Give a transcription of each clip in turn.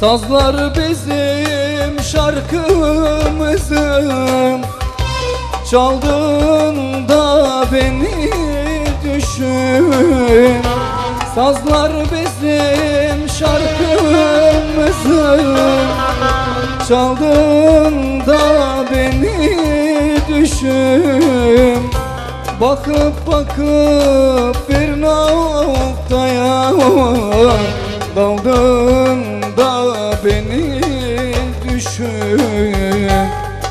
Sazlar bizim şarkımızı Çaldığında beni düşün. Sazlar bizim şarkımızı Çaldığında beni düşün. Bakıp bakıp bir noktaya Daldığında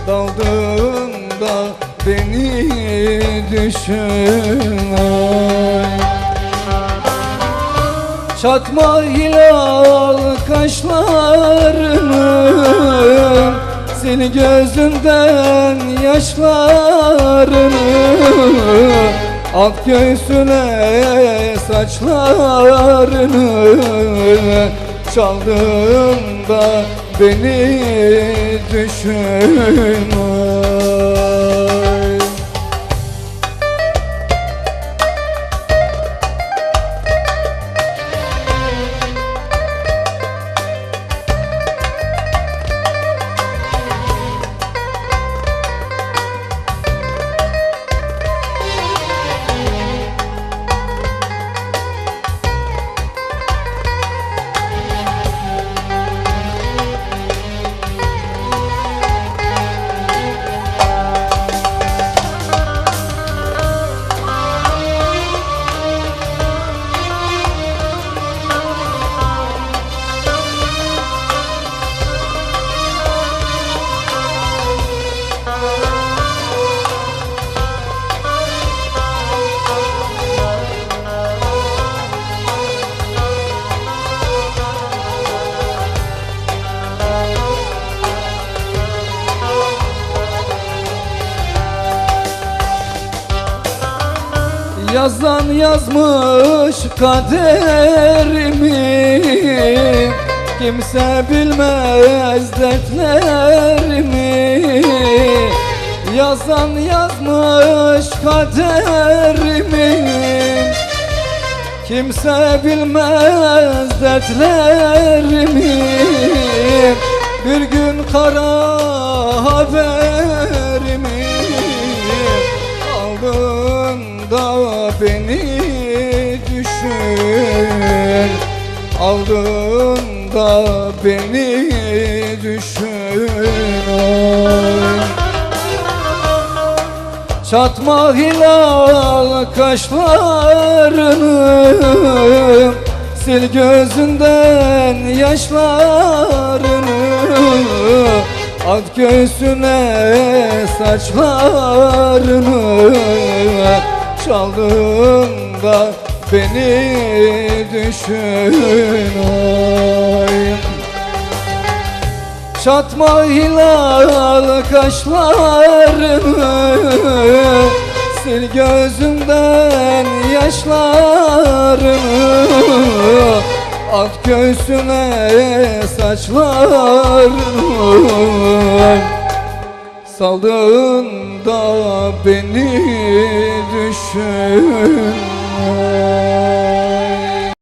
Daldığında beni düşün. Çatma hilal kaşlarını Sil gözünden yaşlarını At göğsüne saçlarını Çaldığında beni düşün Yazan yazmış kaderimi. Kimse bilmez dertlerimi. Yazan yazmış kaderimi. Kimse bilmez dertlerimi. Bir gün kara haberimi Aldığında beni düşün Aldığında beni düşün. Çatma hilal kaşlarını Sil gözünden yaşlarını At göğsüne saçlarını Çaldığında beni düşün ay. Çatma hilal kaşlarını Sil gözümden yaşlarını At göğsüne saçlarını Saldığında beni düşün